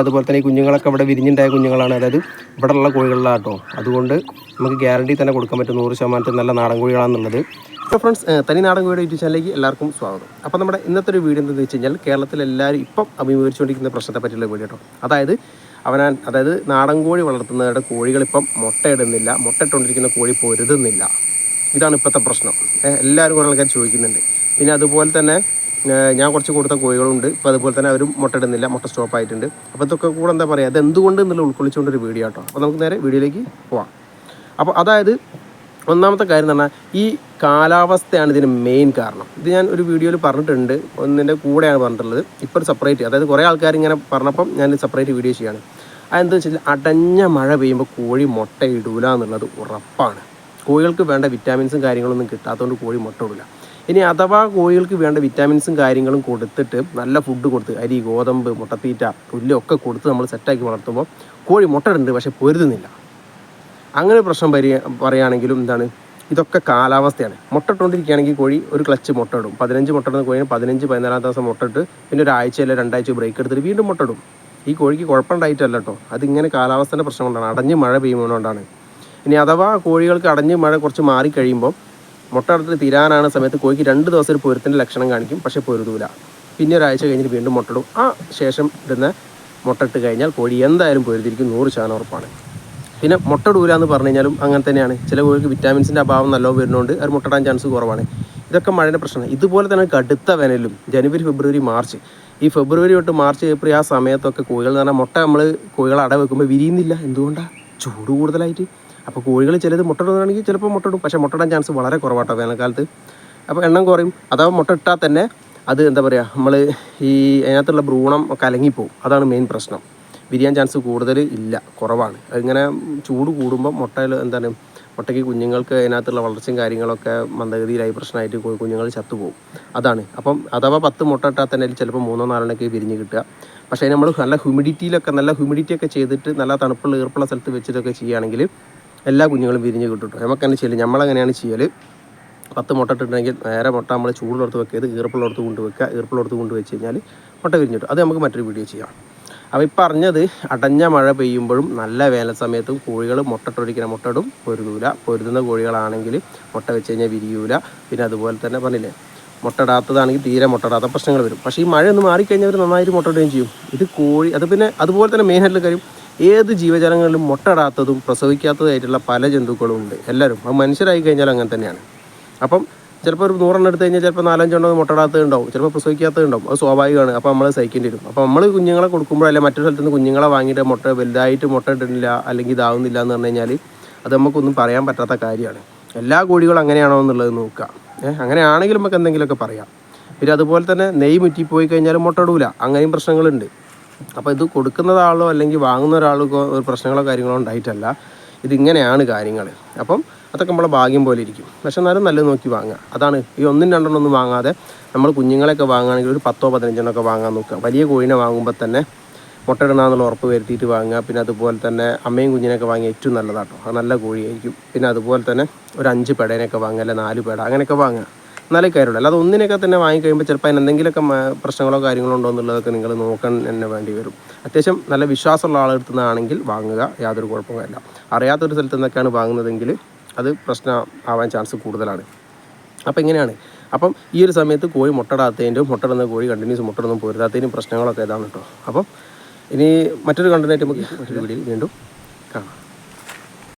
അതുപോലെ തന്നെ ഈ കുഞ്ഞുങ്ങളൊക്കെ ഇവിടെ വിരിഞ്ഞുണ്ടായ കുഞ്ഞുങ്ങളാണ്. അതായത് ഇവിടെ ഉള്ള കോഴികളിലാണ് കേട്ടോ അതുകൊണ്ട് നമുക്ക് ഗ്യാരണ്ടി തന്നെ കൊടുക്കാൻ പറ്റും നൂറ് ശതമാനത്തിൽ നല്ല നാടൻ കോഴികളാണെന്നുള്ളത്. അപ്പോൾ ഫ്രണ്ട്സ് തനി നാടൻ കോഴിയുടെ യൂട്യൂബ് ചാനലിലേക്ക് എല്ലാവർക്കും സ്വാഗതം. അപ്പോൾ നമ്മുടെ ഇന്നത്തെ ഒരു വീഡിയോ എന്താണെന്ന് വെച്ച് കഴിഞ്ഞാൽ കേരളത്തിൽ എല്ലാവരും ഇപ്പം അഭിമുഖീകരിച്ചുകൊണ്ടിരിക്കുന്ന പ്രശ്നത്തെ പറ്റിയുള്ള വീഡിയോ കേട്ടോ. അതായത് അവനാൻ അതായത് നാടൻ കോഴി വളർത്തുന്നവരുടെ കോഴികൾ ഇപ്പം മുട്ടയിടുന്നില്ല മുട്ടയിട്ടുകൊണ്ടിരിക്കുന്ന കോഴി പൊരുതുന്നില്ല. ഇതാണ് ഇപ്പോഴത്തെ പ്രശ്നം. എല്ലാവരും കുറേ ആൾക്കാർ ചോദിക്കുന്നുണ്ട്. പിന്നെ അതുപോലെ തന്നെ ഞാൻ കുറച്ച് കൊടുത്ത കോഴികളുണ്ട്. ഇപ്പോൾ അതുപോലെ തന്നെ അവരും മുട്ടയിടുന്നില്ല. മുട്ട സ്റ്റോപ്പ് ആയിട്ടുണ്ട്. അപ്പോൾ ഇതൊക്കെ കൂടെ എന്താ പറയുക അത് എന്തുകൊണ്ട് എന്നുള്ള ഉൾക്കൊള്ളിച്ചുകൊണ്ടൊരു വീഡിയോ കേട്ടോ അപ്പോൾ നമുക്ക് നേരെ വീഡിയോയിലേക്ക് പോവാം. അപ്പോൾ അതായത് ഒന്നാമത്തെ കാര്യം എന്ന് പറഞ്ഞാൽ ഈ കാലാവസ്ഥയാണ് ഇതിന് മെയിൻ കാരണം. ഇത് ഞാൻ ഒരു വീഡിയോയിൽ പറഞ്ഞിട്ടുണ്ട്. ഒന്നിന്റെ കൂടെയാണ് പറഞ്ഞിട്ടുള്ളത്. ഇപ്പോൾ സെപ്പറേറ്റ് അതായത് കുറേ ആൾക്കാർ ഇങ്ങനെ പറഞ്ഞപ്പം ഞാൻ സെപ്പറേറ്റ് വീഡിയോ ചെയ്യാണ്. അതെന്താ വെച്ചാൽ അടഞ്ഞ മഴ പെയ്യുമ്പോൾ കോഴി മുട്ട ഇടൂല എന്നുള്ളത് ഉറപ്പാണ്. കോഴികൾക്ക് വേണ്ട വിറ്റാമിൻസും കാര്യങ്ങളൊന്നും കിട്ടാത്തതുകൊണ്ട് കോഴി മുട്ട ഇടില്ല ഇനി അഥവാ കോഴികൾക്ക് വേണ്ട വിറ്റാമിൻസും കാര്യങ്ങളും കൊടുത്തിട്ട് നല്ല ഫുഡ് കൊടുത്ത് അരി ഗോതമ്പ് മുട്ടത്തീറ്റ പുല്ലൊക്കെ കൊടുത്ത് നമ്മൾ സെറ്റാക്കി വളർത്തുമ്പോൾ കോഴി മുട്ട ഇടുന്നുണ്ട് പക്ഷേ പൊരുതുന്നില്ല. അങ്ങനെ പ്രശ്നം പരി പറയുകയാണെങ്കിലും എന്താണ് ഇതൊക്കെ കാലാവസ്ഥയാണ്. മുട്ട ഇട്ടുകൊണ്ടിരിക്കുകയാണെങ്കിൽ കോഴി ഒരു ക്ലച്ച് മുട്ട ഇടും പതിനഞ്ച് മുട്ട ഇടുന്ന കോഴിന് പതിനഞ്ച് പതിനാലാം ദിവസം മുട്ട ഇട്ട് പിന്നെ ഒരാഴ്ച അല്ലെങ്കിൽ രണ്ടാഴ്ച ബ്രേക്ക് എടുത്തിട്ട് വീണ്ടും മുട്ട ഇടും ഈ കോഴിക്ക് കുഴപ്പമുണ്ടായിട്ടല്ല കേട്ടോ അതിങ്ങനെ കാലാവസ്ഥേന്റെ പ്രശ്നം കൊണ്ടാണ്. അടഞ്ഞ് മഴ പെയ്യുന്നതുകൊണ്ടാണ്. ഇനി അഥവാ കോഴികൾക്ക് അടഞ്ഞ് മഴ കുറച്ച് മാറിക്കഴിയുമ്പോൾ മുട്ട തീരാനാണ് സമയത്ത് കോഴിക്ക് രണ്ട് ദിവസം ഒരു പൊരുത്തിന്റെ ലക്ഷണം കാണിക്കും പക്ഷേ പൊരുതൂല. പിന്നെ ഒരാഴ്ച കഴിഞ്ഞിട്ട് വീണ്ടും മുട്ടടും ആ ശേഷം ഇടുന്ന മുട്ട ഇട്ട് കഴിഞ്ഞാൽ കോഴി എന്തായാലും പൊരുതിരിക്കും നൂറ് ശതമാനം ഉറപ്പാണ്. പിന്നെ മുട്ട ഇടൂല എന്ന് പറഞ്ഞു കഴിഞ്ഞാലും അങ്ങനെ തന്നെയാണ്. ചില കോഴിക്ക് വിറ്റാമിൻസിന്റെ അഭാവം നല്ലോ വരുന്നതുകൊണ്ട് അത് മുട്ടടാൻ ചാൻസ് കുറവാണ്. ഇതൊക്കെ മഴയുടെ പ്രശ്നമാണ്. ഇതുപോലെ തന്നെ കടുത്ത വേനലും ജനുവരി ഫെബ്രുവരി മാർച്ച്. ഈ ഫെബ്രുവരി തൊട്ട് മാർച്ച് ഏപ്രിൽ ആ സമയത്തൊക്കെ കോഴികൾ എന്ന് പറഞ്ഞാൽ മുട്ട നമ്മൾ കോഴികൾ അട വെക്കുമ്പോൾ വിരിയുന്നില്ല. എന്തുകൊണ്ടാണ് ചൂട് കൂടുതലായിട്ട്. അപ്പോൾ കോഴികൾ ചിലത് മുട്ടയിടുന്നതാണെങ്കിൽ ചിലപ്പോൾ മുട്ടയിടും പക്ഷേ മുട്ടയിടാൻ ചാൻസ് വളരെ കുറവാട്ടോ വേനൽക്കാലത്ത്. അപ്പോൾ എണ്ണം കുറയും. അഥവാ മുട്ട ഇട്ടാൽ തന്നെ അത് എന്താ പറയുക നമ്മൾ ഈ അതിനകത്തുള്ള ഭ്രൂണം കലങ്ങിപ്പോവും അതാണ് മെയിൻ പ്രശ്നം. വിരിയാൻ ചാൻസ് കൂടുതൽ ഇല്ല കുറവാണ്. അതിങ്ങനെ ചൂട് കൂടുമ്പോൾ മുട്ടയിൽ എന്താണ് മുട്ടയ്ക്ക് കുഞ്ഞുങ്ങൾക്ക് അതിനകത്തുള്ള വളർച്ചയും കാര്യങ്ങളൊക്കെ മന്ദഗതിയിലായി പ്രശ്നമായിട്ട് കുഞ്ഞുങ്ങൾ ചത്തുപോകും അതാണ്. അപ്പം അഥവാ പത്ത് മുട്ട ഇട്ടാൽ തന്നെ ചിലപ്പോൾ മൂന്നോ നാലെണ്ണൊക്കെ വിരിഞ്ഞ് കിട്ടുക. പക്ഷേ നമ്മൾ നല്ല ഹ്യൂമിഡിറ്റിയിലൊക്കെ നല്ല ഹ്യൂമിഡിറ്റിയൊക്കെ ചെയ്തിട്ട് നല്ല തണുപ്പുള്ള ഈർപ്പുള്ള സ്ഥലത്ത് വെച്ചിട്ടൊക്കെ ചെയ്യുകയാണെങ്കിൽ എല്ലാ കുഞ്ഞുങ്ങളും വിരിഞ്ഞ് കിട്ടും കേട്ടോ നമുക്ക് തന്നെ ചെയ്യൽ? നമ്മളെങ്ങനെയാണ് ചെയ്യൽ പത്ത് മുട്ട ഇട്ടിട്ടുണ്ടെങ്കിൽ നേരെ മുട്ട നമ്മൾ ചൂടുള്ളടത്ത് വെക്കരുത് ഈർപ്പുള്ളടത്ത് കൊണ്ട് വെക്കുക. ഈർപ്പുള്ളടത്ത് കൊണ്ട് വെച്ച് കഴിഞ്ഞാൽ മുട്ട വിരിഞ്ഞിട്ടു അത് നമുക്ക് മറ്റൊരു വീഡിയോ ചെയ്യാം. അപ്പോൾ ഈ പറഞ്ഞത് അടഞ്ഞ മഴ പെയ്യുമ്പോഴും നല്ല വേനൽ സമയത്തും കോഴികൾ മുട്ടട്ടൊരിക്കുന്ന മുട്ടടും പൊരുതൂല. പൊരുതുന്ന കോഴികളാണെങ്കിൽ മുട്ട വെച്ച് കഴിഞ്ഞാൽ വിരിയൂല. പിന്നെ അതുപോലെ തന്നെ പറഞ്ഞില്ലേ മുട്ടടാത്തതാണെങ്കിൽ തീരെ മുട്ടടാത്ത പ്രശ്നങ്ങൾ വരും. പക്ഷേ ഈ മഴ ഒന്ന് മാറിക്കഴിഞ്ഞാൽ അവർ നന്നായിട്ട് മുട്ടയിടുകയും ചെയ്യും. ഇത് കോഴി അത് പിന്നെ അതുപോലെ തന്നെ മെയിൻ ആയിട്ടുള്ള കാര്യം ഏത് ജീവജാലങ്ങളിലും മുട്ടടാത്തതും പ്രസവിക്കാത്തതായിട്ടുള്ള പല ജന്തുക്കളും ഉണ്ട്. എല്ലാവരും. അത് മനുഷ്യരായി കഴിഞ്ഞാൽ അങ്ങനെ തന്നെയാണ്. അപ്പം ചിലപ്പോൾ ഒരു നൂറെണ്ണം എടുത്ത് കഴിഞ്ഞാൽ ചിലപ്പോൾ നാലഞ്ചെണ്ണം മുട്ടടാത്തതുണ്ടാവും ചിലപ്പോൾ പ്രസവിക്കാത്തതുണ്ടാവും. അത് സ്വാഭാവികമാണ്. അപ്പോൾ നമ്മൾ സഹിക്കേണ്ടി വരും. അപ്പോൾ നമ്മൾ കുഞ്ഞുങ്ങളെ കൊടുക്കുമ്പോൾ അല്ലെങ്കിൽ മറ്റൊരു സ്ഥലത്ത് നിന്ന് കുഞ്ഞുങ്ങളെ വാങ്ങിയിട്ട് മുട്ട വലുതായിട്ട് മുട്ട ഇടുന്നില്ല അല്ലെങ്കിൽ ഇതാവുന്നില്ല എന്ന് പറഞ്ഞു കഴിഞ്ഞാൽ അത് നമുക്കൊന്നും പറയാൻ പറ്റാത്ത കാര്യമാണ്. എല്ലാ കോഴികളും അങ്ങനെയാണോ എന്നുള്ളത് നോക്കുക. ഏഹ് അങ്ങനെയാണെങ്കിൽ നമുക്ക് എന്തെങ്കിലുമൊക്കെ പറയാം. പിന്നെ അതുപോലെ തന്നെ നെയ് മുറ്റിപ്പോയി കഴിഞ്ഞാൽ മുട്ട ഇടൂല. അങ്ങനെയും പ്രശ്നങ്ങളുണ്ട്. അപ്പോൾ ഇത് കൊടുക്കുന്ന ആളോ അല്ലെങ്കിൽ വാങ്ങുന്ന ഒരാൾക്കോ ഒരു പ്രശ്നങ്ങളോ കാര്യങ്ങളോ ഉണ്ടായിട്ടല്ല. ഇതിങ്ങനെയാണ് കാര്യങ്ങൾ അപ്പം അതൊക്കെ നമ്മളെ ഭാഗ്യം പോലെ ഇരിക്കും. പക്ഷെ എന്നാലും നല്ലത് നോക്കി വാങ്ങുക. അതാണ് ഈ ഒന്നും രണ്ടെണ്ണം ഒന്നും വാങ്ങാതെ നമ്മൾ കുഞ്ഞുങ്ങളെയൊക്കെ വാങ്ങുകയാണെങ്കിൽ ഒരു പത്തോ പതിനഞ്ചെണ്ണോ ഒക്കെ വാങ്ങാൻ നോക്കുക. വലിയ കോഴിനെ വാങ്ങുമ്പോൾ തന്നെ മുട്ടയിടണമെന്നുള്ള ഉറപ്പ് വരുത്തിയിട്ട് വാങ്ങുക. പിന്നെ അതുപോലെ തന്നെ അമ്മയും കുഞ്ഞിനെയൊക്കെ വാങ്ങിയ ഏറ്റവും നല്ലതാട്ടോ. അത് നല്ല കോഴിയായിരിക്കും. പിന്നെ അതുപോലെ തന്നെ ഒരു അഞ്ച് പേടേനെയൊക്കെ വാങ്ങുക അല്ലെങ്കിൽ നാല് പേട അങ്ങനെയൊക്കെ വാങ്ങുക. എന്നാലേ കാര്യമുള്ളൂ. അല്ലാതെ ഒന്നിനൊക്കെ തന്നെ വാങ്ങിക്കഴിയുമ്പോൾ ചിലപ്പോൾ അതിന് എന്തെങ്കിലുമൊക്കെ പ്രശ്നങ്ങളോ കാര്യങ്ങളോ ഉണ്ടോ എന്നുള്ളതൊക്കെ നിങ്ങൾ നോക്കാൻ തന്നെ വേണ്ടി വരും. അത്യാവശ്യം നല്ല വിശ്വാസമുള്ള ആളെടുത്തു നിന്നാണെങ്കിൽ വാങ്ങുക യാതൊരു കുഴപ്പമില്ല അറിയാത്തൊരു സ്ഥലത്ത് നിന്നൊക്കെയാണ് വാങ്ങുന്നതെങ്കിൽ അത് പ്രശ്നം ആവാൻ ചാൻസ് കൂടുതലാണ്. അപ്പോൾ ഇങ്ങനെയാണ്. അപ്പം ഈ ഒരു സമയത്ത് കോഴി മുട്ടടാത്തതിന്റെയും മുട്ടടുന്ന കോഴി കണ്ടിന്യൂസ് മുട്ടടൊന്നും പോരുതാത്തതിന്റെയും പ്രശ്നങ്ങളൊക്കെ ഇതാണ് കേട്ടോ അപ്പം ഇനി മറ്റൊരു കണ്ടനായിട്ട് നമുക്ക് വീഡിയോയിൽ വീണ്ടും കാണാം.